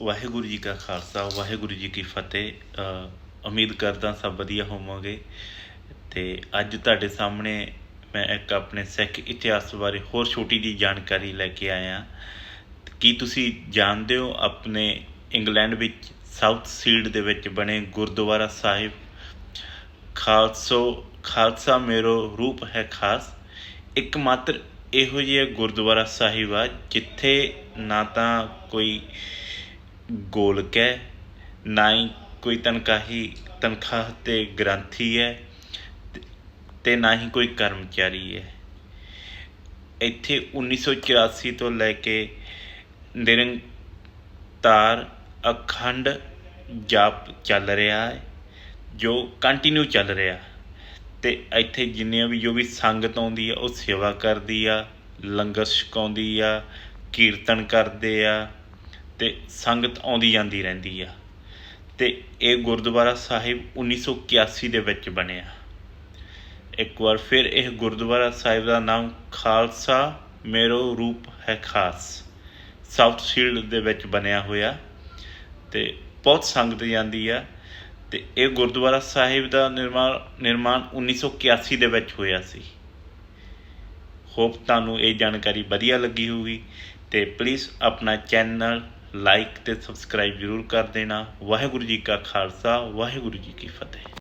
ਵਾਹਿਗੁਰੂ ਜੀ ਕਾ ਖਾਲਸਾ, ਵਾਹਿਗੁਰੂ ਜੀ ਕੀ ਫਤਿਹ। ਉਮੀਦ ਕਰਦਾ ਸਭ ਵਧੀਆ ਹੋਵੋਗੇ। ਤੇ ਅੱਜ ਤੁਹਾਡੇ ਸਾਹਮਣੇ ਮੈਂ ਇੱਕ ਆਪਣੇ ਸਿੱਖ ਇਤਿਹਾਸ ਬਾਰੇ ਹੋਰ ਛੋਟੀ ਜੀ ਜਾਣਕਾਰੀ ਲੈ ਕੇ ਆਇਆ। ਕੀ ਤੁਸੀਂ ਜਾਣਦੇ ਹੋ ਆਪਣੇ ਇੰਗਲੈਂਡ ਵਿੱਚ ਸਾਊਥ ਸੀਡ ਦੇ ਵਿੱਚ ਬਣੇ ਗੁਰਦੁਆਰਾ ਸਾਹਿਬ? ਖਾਲਸੋ, ਖਾਲਸਾ ਮੇਰੋ ਰੂਪ ਹੈ ਖਾਸ। ਇੱਕ ਮਾਤਰ ਇਹੋ ਜਿਹਾ ਗੁਰਦੁਆਰਾ ਸਾਹਿਬ ਆ ਜਿੱਥੇ ਨਾ ਤਾਂ ਕੋਈ ਗੋਲਕ ਹੈ ਨਾ ਹੀ ਕੋਈ ਤਨਖਾਹੀ, ਤਨਖਾਹ ਤੇ ਗ੍ਰੰਥੀ ਹੈ ਅਤੇ ਨਾ ਹੀ ਕੋਈ ਕਰਮਚਾਰੀ ਹੈ। ਇੱਥੇ 1984 ਤੋਂ ਲੈ ਕੇ ਨਿਰੰਤਾਰ ਅਖੰਡ ਜਾਪ ਚੱਲ ਰਿਹਾ ਹੈ, ਜੋ ਕੰਟੀਨਿਊ ਚੱਲ ਰਿਹਾ। ਤੇ ਇੱਥੇ ਜਿੰਨੀਆਂ ਵੀ, ਜੋ ਵੀ ਸੰਗਤ ਆਉਂਦੀ ਆ, ਉਹ ਸੇਵਾ ਕਰਦੀ ਆ, ਲੰਗਰ ਛਕਾਉਂਦੀ ਆ, ਕੀਰਤਨ ਕਰਦੇ ਆ। ਤੇ ਸੰਗਤ ਆਉਂਦੀ ਜਾਂਦੀ ਰਹਿੰਦੀ ਆ। ਅਤੇ ਇਹ ਗੁਰਦੁਆਰਾ ਸਾਹਿਬ 1981 ਦੇ ਵਿੱਚ ਬਣਿਆ। ਇੱਕ ਵਾਰ ਫਿਰ ਇਹ ਗੁਰਦੁਆਰਾ ਸਾਹਿਬ ਦਾ ਨਾਮ ਖਾਲਸਾ ਮੇਰੋ ਰੂਪ ਹੈ ਖਾਸ। ਸਾਊਥ ਸ਼ੀਲਡ ਦੇ ਵਿੱਚ ਬਣਿਆ ਹੋਇਆ ਤੇ ਬਹੁਤ ਸੰਗਤ ਜਾਂਦੀ ਆ। ਤੇ ਇਹ ਗੁਰਦੁਆਰਾ ਸਾਹਿਬ ਦਾ ਨਿਰਮਾਣ ਨਿਰਮਾਣ 1981 ਦੇ ਵਿੱਚ ਹੋਇਆ ਸੀ। ਹੋਪ ਤੁਹਾਨੂੰ ਇਹ ਜਾਣਕਾਰੀ ਵਧੀਆ ਲੱਗੀ ਹੋਊਗੀ ਤੇ ਪਲੀਜ਼ ਆਪਣਾ ਚੈਨਲ ਲਾਈਕ ਅਤੇ ਸਬਸਕ੍ਰਾਈਬ ਜ਼ਰੂਰ ਕਰ ਦੇਣਾ। ਵਾਹਿਗੁਰੂ ਜੀ ਕਾ ਖਾਲਸਾ ਵਾਹਿਗੁਰੂ ਜੀ ਕੀ ਫਤਿਹ।